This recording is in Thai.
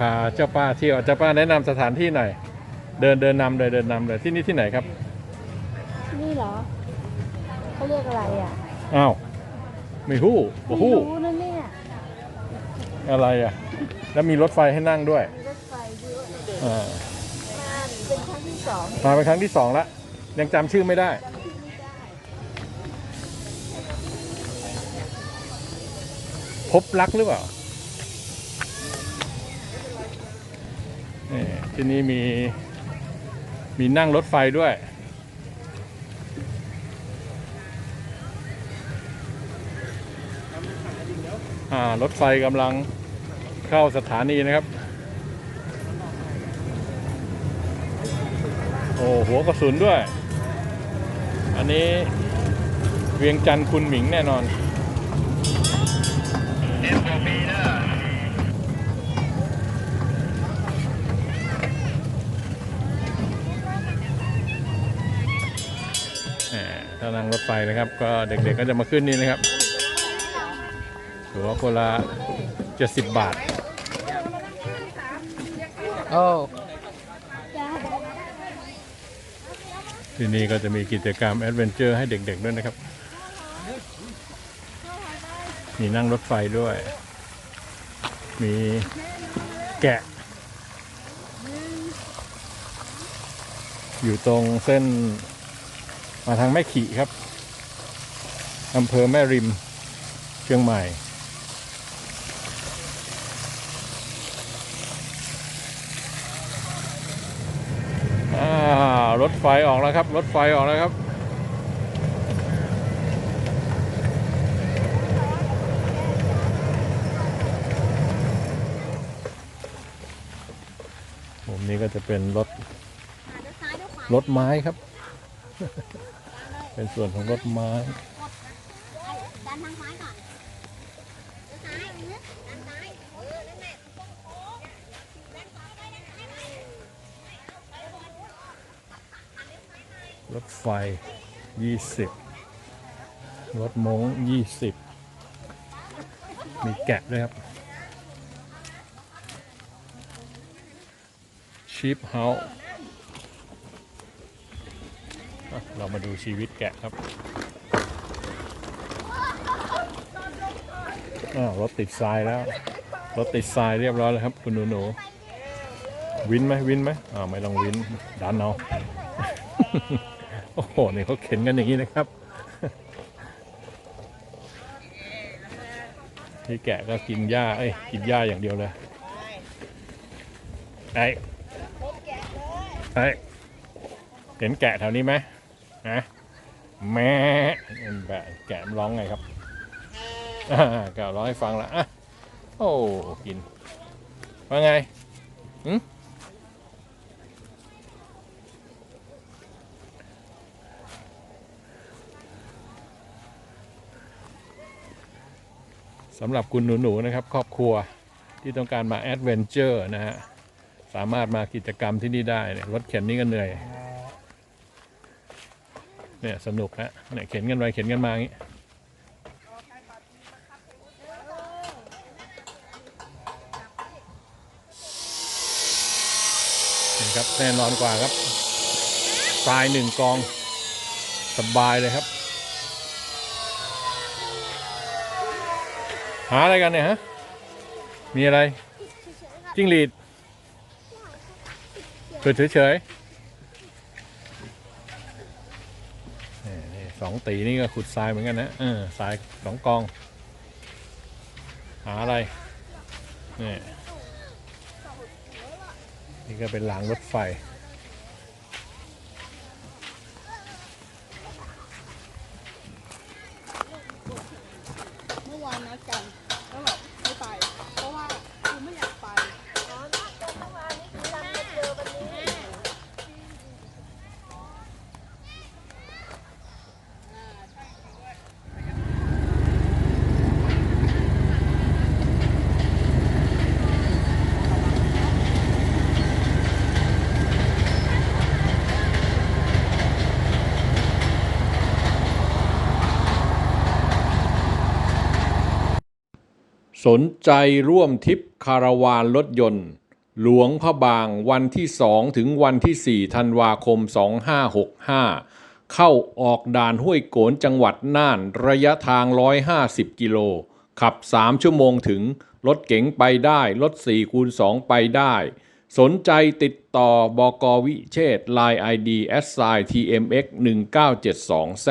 นี้พาเจ้าป้าเที่ยวเจ้าป้าแนะนำสถานที่หน่อย เดินเดินนำเลยเดินนำเลยที่นี่ที่ไหนครับนี่เหรอเขาเรียกอะไรอะอ้าวไม่ฮู้บ่ไม่ฮู้รู้นะเนี่ยอะไรอะ แล้วมีรถไฟให้นั่งด้วยมีรถไฟด้วยอ่ามาเป็นครั้งที่สองมาเป็นครั้งที่สองแล้วยังจำชื่อไม่ได้ พบรักหรือเปล่านี่ ที่นี่มีมีนั่งรถไฟด้วยอ่ารถไฟกำลังเข้าสถานีนะครับ โอ้หัวกระสุนด้วย อันนี้เวียงจันทร์คุณหมิงแน่นอน นั่งรถไฟนะครับ ก็เด็กๆก็จะมาขึ้นนี่นะครับหัวคนละ70บาท โอ้ที่นี่ก็จะมีกิจกรรมแอดเวนเจอร์ให้เด็กๆด้วยนะครับ มีนั่งรถไฟด้วย มีแกะ อยู่ตรงเส้น มาทางแม่ขี่ครับอำเภอแม่ริม เชียงใหม่ รถไฟออกแล้วครับ รถไฟออกแล้วครับผมนี้ก็จะเป็นรถ รถไม้ครับ เป็นส่วนของรถไม้ดันทางซ้ายก่อนซ้ายดันซ้ายเออนั่นแหละรถไฟ 20 รถมง20 มีแกะด้วยครับชีพเฮาส์ เรามาดูชีวิตแกะครับรถติดทรายแล้ว รถติดทรายเรียบร้อยแล้วครับ คุณหนูหนูวินไหมวินไหมอ่าไม่ต้องวินดันเอาโอ้โหนี่เขาเข็นกันอย่างนี้นะครับที่แกะก็กินหญ้าเอ้ยกินหญ้าอย่างเดียวเลยไอ้ไอ้เห็นแกะแถวนี้ไหม ฮะแม่แบบแกะมันร้องไงครับแกะร้องให้ฟังละอะโอ้กินว่าไงหืมสำหรับคุณหนู ๆ นะครับ ครอบครัวที่ต้องการมาแอดเวนเจอร์นะฮะ สามารถมากิจกรรมที่นี่ได้รถเข็นนี่ก็เหนื่อย เนี่ยสนุกฮะเนี่ยเข็นกันไปเข็นกันมาอย่างนี้นะครับแน่นอนกว่าครับทรายหนึ่งกองสบายเลยครับ หาอะไรกันเนี่ยฮะ มีอะไร จิ้งหรีดเกิดเฉยๆนี่นี่ สองตีนี่ก็ขุดทรายเหมือนกันนะเออทรายสองกอง หาอะไรนี่นี่ก็เป็นรางรถไฟ เมื่อวานนัดกันแล้วแบบไม่ไป เพราะว่าคือไม่อยากไป น สนใจร่วมทริปคาราวานรถยนต์ หลวงพระบางวันที่ 2 ถึงวันที่ 4 ธันวาคม 2565 เข้าออกด่านห้วยโกนจังหวัดน่านระยะทาง 150 กิโล ขับ 3 ชั่วโมงถึง รถเก๋งไปได้ รถ4คูณ2ไปได้ สนใจติดต่อบกวิเชษ Line ID s i tmx 1972 z